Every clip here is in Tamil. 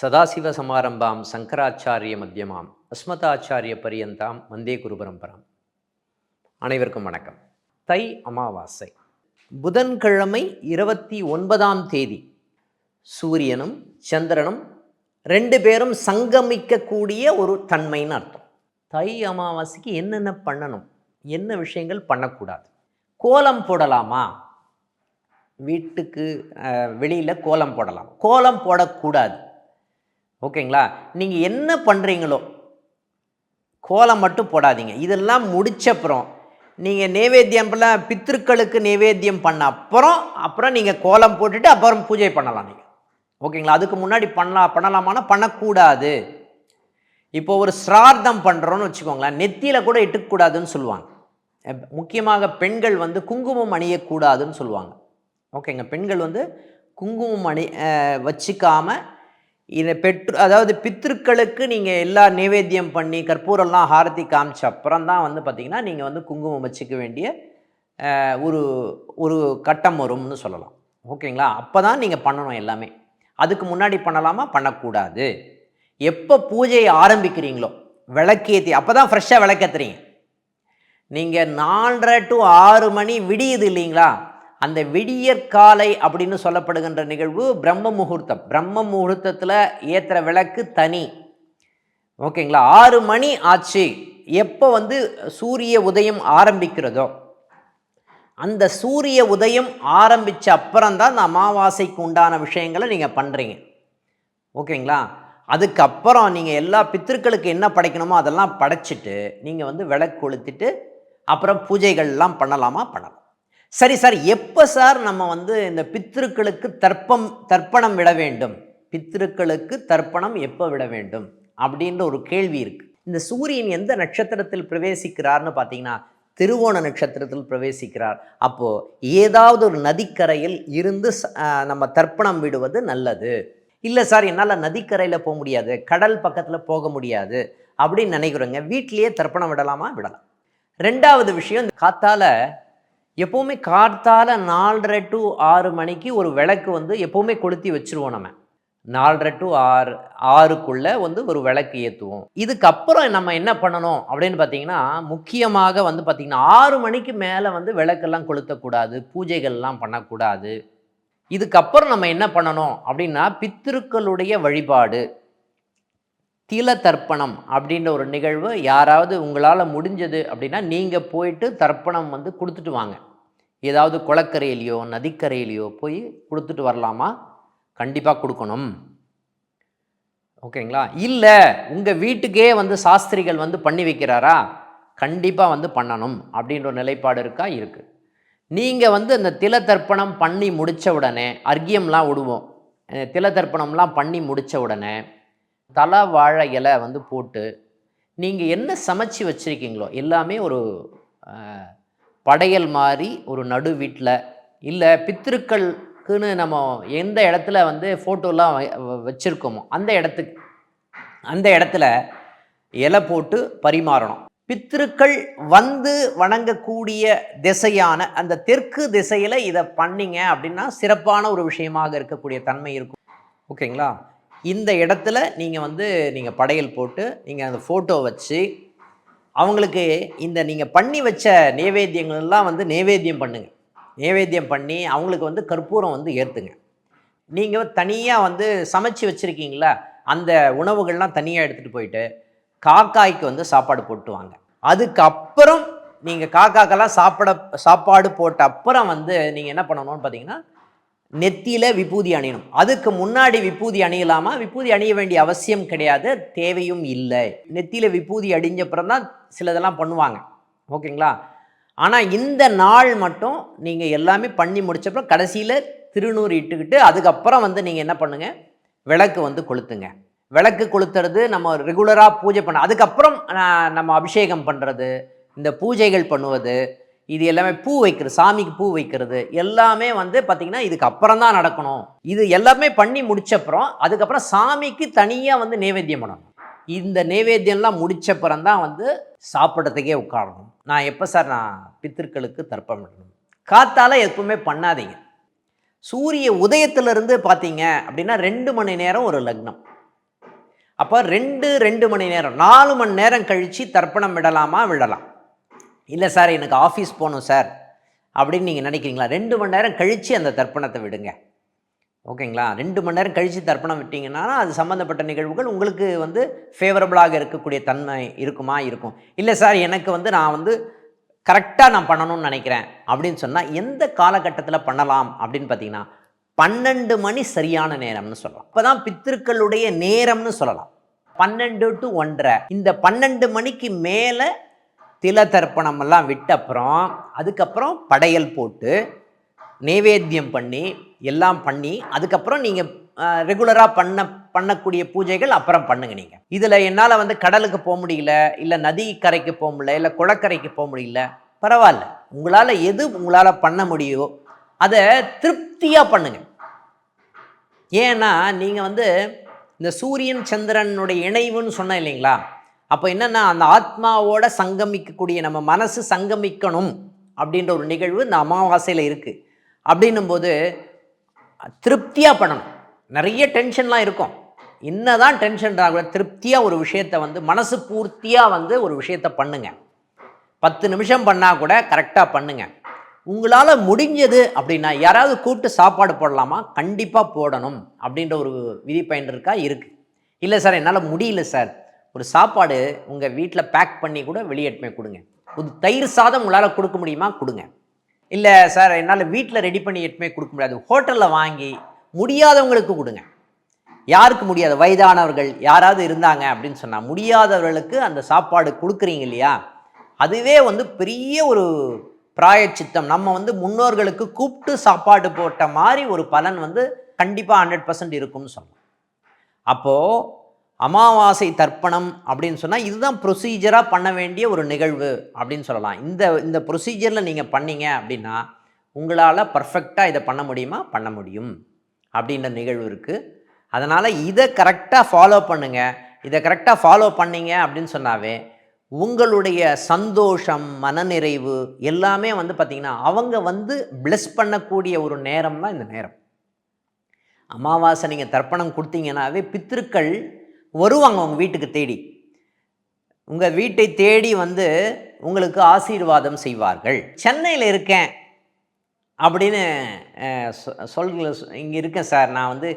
சதாசிவசமாரம்பாம் சங்கராச்சாரிய மத்தியமாம் அஸ்மதாச்சாரிய பரியந்தாம் வந்தே குரு பரம்பராம். அனைவருக்கும் வணக்கம். தை அமாவாசை. புதன்கிழமை இருபத்தி ஒன்பதாம் தேதி சூரியனும் சந்திரனும் ரெண்டு பேரும் சங்கமிக்கக்கூடிய ஒரு தன்மைன்னு அர்த்தம். தை அமாவாசைக்கு என்னென்ன பண்ணணும்? என்ன விஷயங்கள் பண்ணக்கூடாது? கோலம் போடலாமா? வீட்டுக்கு வெளியில் கோலம் போடலாம். கோலம் போடக்கூடாது. ஓகேங்களா? நீங்கள் என்ன பண்ணுறீங்களோ கோலம் மட்டும் போடாதீங்க. இதெல்லாம் முடிச்சப்புறம் நீங்கள் நைவேத்தியம்லாம் பித்திருக்களுக்கு நைவேத்தியம் பண்ண அப்புறம் அப்புறம் நீங்கள் கோலம் போட்டுட்டு அப்புறம் பூஜை பண்ணலாம் நீங்கள் ஓகேங்களா? அதுக்கு முன்னாடி பண்ணலாம் பண்ணலாமானா பண்ணக்கூடாது. இப்போ ஒரு சிரார்த்தம் பண்ணுறோன்னு வச்சுக்கோங்களேன். நெத்தியில் கூட இட்டுக்கூடாதுன்னு சொல்லுவாங்க. முக்கியமாக பெண்கள் வந்து குங்குமம் அணியக்கூடாதுன்னு சொல்லுவாங்க. ஓகேங்க பெண்கள் வந்து குங்குமம் அணி வச்சுக்காமல் இதை பெற்று அதாவது பித்திருக்களுக்கு நீங்கள் எல்லா நைவேத்தியம் பண்ணி கற்பூரம்லாம் ஹாரத்தி காமிச்ச அப்புறம் தான் வந்து பார்த்திங்கன்னா நீங்கள் வந்து குங்குமம் வச்சுக்க வேண்டிய ஒரு ஒரு கட்டம் வரும்னு சொல்லலாம். ஓகேங்களா? அப்போ தான் நீங்கள் பண்ணணும் எல்லாமே. அதுக்கு முன்னாடி பண்ணலாமா? பண்ணக்கூடாது. எப்போ பூஜையை ஆரம்பிக்கிறீங்களோ விளக்கேற்றி அப்போ தான் ஃப்ரெஷ்ஷாக விளக்கேற்றுறீங்க நீங்கள் நாலரை டு ஆறு மணி விடியுது இல்லைங்களா? அந்த விடியற்காலை அப்படின்னு சொல்லப்படுகின்ற நிகழ்வு பிரம்ம முகூர்த்தம். பிரம்ம முகூர்த்தத்தில் ஏற்றுற விளக்கு தனி. ஓகேங்களா? ஆறு மணி ஆச்சு. எப்போ வந்து சூரிய உதயம் ஆரம்பிக்கிறதோ அந்த சூரிய உதயம் ஆரம்பித்த அப்புறம் தான் அந்த அமாவாசைக்கு உண்டான விஷயங்களை நீங்கள் பண்ணுறீங்க ஓகேங்களா? அதுக்கப்புறம் நீங்கள் எல்லா பித்திருக்களுக்கு என்ன படைக்கணுமோ அதெல்லாம் படைச்சிட்டு நீங்கள் வந்து விளக்கு கொளுத்திட்டு அப்புறம் பூஜைகள்லாம் பண்ணலாமா? பண்ணலாம். சரி சார் எப்போ சார் நம்ம வந்து இந்த பித்திருக்களுக்கு தர்ப்பம் தர்ப்பணம் விட வேண்டும்? பித்திருக்களுக்கு தர்ப்பணம் எப்போ விட வேண்டும்? அப்படின்ற ஒரு கேள்வி இருக்குது இந்த சூரியன் எந்த நட்சத்திரத்தில் பிரவேசிக்கிறார்னு பார்த்தீங்கன்னா திருவோண நட்சத்திரத்தில் பிரவேசிக்கிறார். அப்போது ஏதாவது ஒரு நதிக்கரையில் இருந்து ச- நம்ம தர்ப்பணம் விடுவது நல்லது. இல்லை சார் என்னால் நதிக்கரையில் போக முடியாது. கடல் பக்கத்தில் போக முடியாது. அப்படின்னு நினைக்கிறோங்க வீட்டிலேயே தர்ப்பணம் விடலாமா? விடலாம். ரெண்டாவது விஷயம் இந்த காத்தால எப்போவுமே கார்த்தால நாலரை டு ஆறு மணிக்கு ஒரு விளக்கு வந்து எப்போவுமே கொளுத்தி வச்சிருவோம் நம்ம. நாலரை டு ஆறு ஆறுக்குள்ள வந்து ஒரு விளக்கு ஏற்றுவோம் இதுக்கப்புறம் நம்ம என்ன பண்ணணும் அப்படின்னு பார்த்தீங்கன்னா முக்கியமாக வந்து பார்த்திங்கன்னா ஆறு மணிக்கு மேலே வந்து விளக்கெல்லாம் கொளுத்தக்கூடாது பூஜைகள்லாம் பண்ணக்கூடாது. இதுக்கப்புறம் நம்ம என்ன பண்ணணும் அப்படின்னா பித்திருக்களுடைய வழிபாடு. தில தர்ப்பணம் அப்படின்ற ஒரு நிகழ்வு யாராவது உங்களால் முடிஞ்சது அப்படின்னா நீங்கள் போயிட்டு தர்ப்பணம் வந்து கொடுத்துட்டு வாங்க. ஏதாவது குளக்கரையிலையோ நதிக்கரையிலையோ போய் கொடுத்துட்டு வரலாமா? கண்டிப்பாக கொடுக்கணும். ஓகேங்களா? இல்லை உங்கள் வீட்டுக்கே வந்து சாஸ்திரிகள் வந்து பண்ணி வைக்கிறாரா? கண்டிப்பாக வந்து பண்ணணும் அப்படின்ற ஒரு நிலைப்பாடு இருக்கா? இருக்குது நீங்கள் வந்து அந்த தில தர்ப்பணம் பண்ணி முடித்த உடனே அர்க்கியம்லாம் விடுவோம் தில தர்ப்பணம்லாம் பண்ணி முடித்த உடனே தலா வாழை இலை வந்து போட்டு நீங்கள் என்ன சமைச்சு வச்சுருக்கீங்களோ எல்லாமே ஒரு படையல் மாதிரி ஒரு நடு வீட்டில் இல்லை பித்திருக்களுக்குன்னு நம்ம எந்த இடத்துல வந்து ஃபோட்டோலாம் வச்சுருக்கோமோ அந்த இடத்துக்கு அந்த இடத்துல இலை போட்டு பரிமாறணும். பித்திருக்கள் வந்து வணங்கக்கூடிய திசையான அந்த தெற்கு திசையில் இதை பண்ணிங்க அப்படின்னா சிறப்பான ஒரு விஷயமாக இருக்கக்கூடிய தன்மை இருக்கும். ஓகேங்களா? இந்த இடத்துல நீங்கள் வந்து நீங்கள் படையல் போட்டு நீங்கள் அந்த ஃபோட்டோ வச்சு அவங்களுக்கு இந்த நீங்கள் பண்ணி வச்ச நைவேத்தியங்கள் எல்லாம் வந்து நைவேத்தியம் பண்ணுங்கள் நைவேத்தியம் பண்ணி அவங்களுக்கு வந்து கற்பூரம் வந்து ஏற்றுங்க நீங்கள் தனியாக வந்து சமைச்சு வச்சுருக்கீங்களா? அந்த உணவுகள்லாம் தனியாக எடுத்துகிட்டு போயிட்டு காக்காய்க்கு வந்து சாப்பாடு போட்டு வாங்க. அதுக்கப்புறம் நீங்கள் காக்காக்கெல்லாம் சாப்பிட சாப்பாடு போட்ட அப்புறம் வந்து நீங்கள் என்ன பண்ணணும்னு பார்த்தீங்கன்னா நெத்தியில் விபூதி அணியணும். அதுக்கு முன்னாடி விபூதி அணியலாமா? விபூதி அணிய வேண்டிய அவசியம் கிடையாது. தேவையும் இல்லை. நெத்தியில் விபூதி அடிஞ்சப்புறம் தான் சிலதெல்லாம் பண்ணுவாங்க. ஓகேங்களா? ஆனால் இந்த நாள் மட்டும் நீங்கள் எல்லாமே பண்ணி முடிச்சப்பறம் கடைசியில் திருநூறு இட்டுக்கிட்டு அதுக்கப்புறம் வந்து நீங்கள் என்ன பண்ணுங்கள் விளக்கு வந்து கொளுத்துங்க. விளக்கு கொளுத்துறது நம்ம ரெகுலராக பூஜை பண்ண அதுக்கப்புறம் நம்ம அபிஷேகம் பண்ணுறது இந்த பூஜைகள் பண்ணுவது இது எல்லாமே பூ வைக்கிறது சாமிக்கு பூ வைக்கிறது எல்லாமே வந்து பார்த்திங்கன்னா இதுக்கு அப்புறம் தான் நடக்கணும். இது எல்லாமே பண்ணி முடிச்சப்புறம் அதுக்கப்புறம் சாமிக்கு தனியாக வந்து நைவேத்தியம் பண்ணணும். இந்த நைவேத்தியம்லாம் முடிச்சப்புறம் தான் வந்து சாப்பிட்றதுக்கே உட்காரணும். நான் எப்போ சார் நான் பித்திருக்களுக்கு தர்ப்பம் பண்ணணும். காத்தால் எப்பவுமே பண்ணாதீங்க. சூரிய உதயத்திலிருந்து பார்த்தீங்க அப்படின்னா ரெண்டு மணி நேரம் ஒரு லக்னம். அப்போ ரெண்டு ரெண்டு மணி நேரம் நாலு மணி நேரம் கழித்து தர்ப்பணம் விடலாமா விடலாம். இல்லை சார் எனக்கு ஆஃபீஸ் போகணும் சார். அப்படின்னு நீங்கள் நினைக்கிறீங்களா? ரெண்டு மணி நேரம் கழித்து அந்த தர்ப்பணத்தை விடுங்க. ஓகேங்களா? ரெண்டு மணி நேரம் கழித்து தர்ப்பணம் விட்டிங்கன்னா அது சம்மந்தப்பட்ட நிகழ்வுகள் உங்களுக்கு வந்து ஃபேவரபுளாக இருக்கக்கூடிய தன்மை இருக்குமா? இருக்கும். இல்லை சார் எனக்கு வந்து நான் வந்து கரெக்டாக நான் பண்ணணும்னு நினைக்கிறேன். அப்படின்னு சொன்னால் எந்த காலகட்டத்தில் பண்ணலாம் அப்படின்னு பார்த்தீங்கன்னா பன்னெண்டு மணி சரியான நேரம்னு சொல்லலாம். அப்போ தான் பித்திருக்களுடைய நேரம்னு சொல்லலாம். பன்னெண்டு டு ஒன்றரை. இந்த பன்னெண்டு மணிக்கு மேலே தில தர்ப்பணம் எல்லாம் விட்ட அப்புறம் அதுக்கப்புறம் படையல் போட்டு நைவேத்தியம் பண்ணி எல்லாம் பண்ணி அதுக்கப்புறம் நீங்கள் ரெகுலராக பண்ண பண்ணக்கூடிய பூஜைகள் அப்புறம் பண்ணுங்க நீங்கள் இதில் என்னால் வந்து கடலுக்கு போக முடியல இல்லை நதி கரைக்கு போக முடியல இல்லை குளக்கரைக்கு போக முடியல பரவாயில்ல. உங்களால் எது உங்களால் பண்ண முடியுமோ அதை திருப்தியாக பண்ணுங்க. ஏன்னா நீங்கள் வந்து இந்த சூரியன் சந்திரனுடைய இணைவுன்னு சொன்னேன் இல்லைங்களா? அப்போ என்னென்னா அந்த ஆத்மாவோட சங்கமிக்கக்கூடிய நம்ம மனசு சங்கமிக்கணும் அப்படின்ற ஒரு நிகழ்வு இந்த அமாவாசையில் இருக்குது அப்படின்னும்போது திருப்தியாக பண்ணணும் நிறைய டென்ஷன்லாம் இருக்கும். என்ன தான் டென்ஷன் கூட திருப்தியாக ஒரு விஷயத்தை வந்து மனசு பூர்த்தியாக வந்து ஒரு விஷயத்தை பண்ணுங்க. பத்து நிமிஷம் பண்ணால் கூட கரெக்டாக பண்ணுங்க. உங்களால் முடிஞ்சது அப்படின்னா யாராவது கூப்பிட்டு சாப்பாடு போடலாமா? கண்டிப்பாக போடணும் அப்படின்ற ஒரு விதி பயன் இருக்கா. இருக்குது இல்லை சார் என்னால் முடியல சார். ஒரு சாப்பாடு உங்கள் வீட்டில் பேக் பண்ணி கூட வெளியேற்றுமே கொடுங்க. ஒரு தயிர் சாதம் உங்களால் கொடுக்க முடியுமா? கொடுங்க. இல்லை சார் என்னால் வீட்டில் ரெடி பண்ணி எட்டுமே கொடுக்க முடியாது. ஹோட்டலில் வாங்கி முடியாதவங்களுக்கு கொடுங்க. யாருக்கு முடியாது? வயதானவர்கள் யாராவது இருந்தாங்க அப்படின்னு சொன்னால் முடியாதவர்களுக்கு அந்த சாப்பாடு கொடுக்குறீங்க இல்லையா? அதுவே வந்து பெரிய ஒரு பிராயச்சித்தம். நம்ம வந்து முன்னோர்களுக்கு கூப்பிட்டு சாப்பாடு போட்ட மாதிரி ஒரு பலன் வந்து கண்டிப்பாக ஹண்ட்ரட் பர்சன்ட் இருக்கும்னு சொல்லலாம் அப்போது அமாவாசை தர்ப்பணம் அப்படின்னு சொன்னால் இதுதான் ப்ரொசீஜராக பண்ண வேண்டிய ஒரு நிகழ்வு அப்படின்னு சொல்லலாம். இந்த இந்த ப்ரொசீஜரில் நீங்கள் பண்ணீங்க அப்படின்னா உங்களால் பர்ஃபெக்டாக இதை பண்ண முடியுமா? பண்ண முடியும். அப்படின்ற நிகழ்வு இருக்குது அதனால் இதை கரெக்டாக ஃபாலோ பண்ணுங்கள் இதை கரெக்டாக ஃபாலோ பண்ணீங்க அப்படின்னு சொன்னாவே உங்களுடைய சந்தோஷம் மனநிறைவு எல்லாமே வந்து பார்த்திங்கன்னா அவங்க வந்து ப்ளெஸ் பண்ணக்கூடிய ஒரு நேரம் தான் இந்த நேரம். அமாவாசை நீங்கள் தர்ப்பணம் கொடுத்தீங்கன்னாவே பித்திருக்கள் வருவாங்க உங்கள் வீட்டுக்கு தேடி. உங்கள் வீட்டை தேடி வந்து உங்களுக்கு ஆசீர்வாதம் செய்வார்கள். சென்னையில் இருக்கேன் அப்படின்னு சொல் இங்கே இருக்கேன் சார் நான் வந்து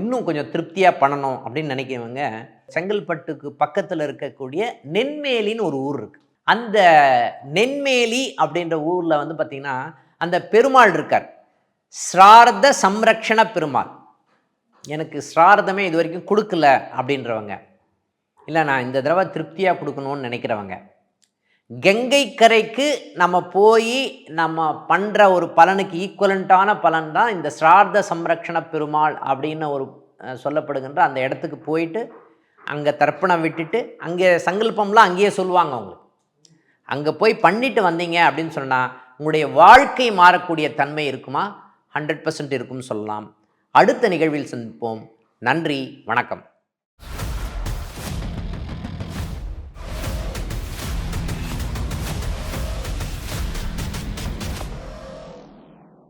இன்னும் கொஞ்சம் திருப்தியாக பண்ணணும் அப்படின்னு நினைக்கிறவங்க செங்கல்பட்டுக்கு பக்கத்தில் இருக்கக்கூடிய நென்மேலின்னு ஒரு ஊர் இருக்குது அந்த நென்மேலி அப்படின்ற ஊரில் வந்து பார்த்திங்கன்னா அந்த பெருமாள் இருக்கார். ஸ்ரார்த்த சம்ரக்ஷண பெருமாள். எனக்கு ஸ்ரார்த்தமே இது வரைக்கும் கொடுக்கல அப்படின்றவங்க. இல்லை நான் இந்த தடவை திருப்தியாக கொடுக்கணும்னு நினைக்கிறவங்க. கங்கை கரைக்கு நம்ம போய் நம்ம பண்ணுற ஒரு பலனுக்கு ஈக்குவலண்ட்டான பலன் தான் இந்த ஸ்ரார்த்த சம்ரக்ஷண பெருமாள் அப்படின்னு ஒரு சொல்லப்படுகின்ற அந்த இடத்துக்கு போயிட்டு அங்கே தர்ப்பணம் விட்டுட்டு அங்கே சங்கல்பம்லாம் அங்கேயே சொல்லுவாங்க அவங்களுக்கு. அங்கே போய் பண்ணிட்டு வந்தீங்க அப்படின்னு சொன்னால் உங்களுடைய வாழ்க்கை மாறக்கூடிய தன்மை இருக்குமா? ஹண்ட்ரட் பர்சன்ட் இருக்கும்னு சொல்லலாம். அடுத்த நிகழ்வில் சந்திப்போம். நன்றி வணக்கம்.